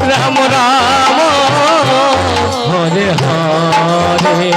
Ram Ram Hare Hare.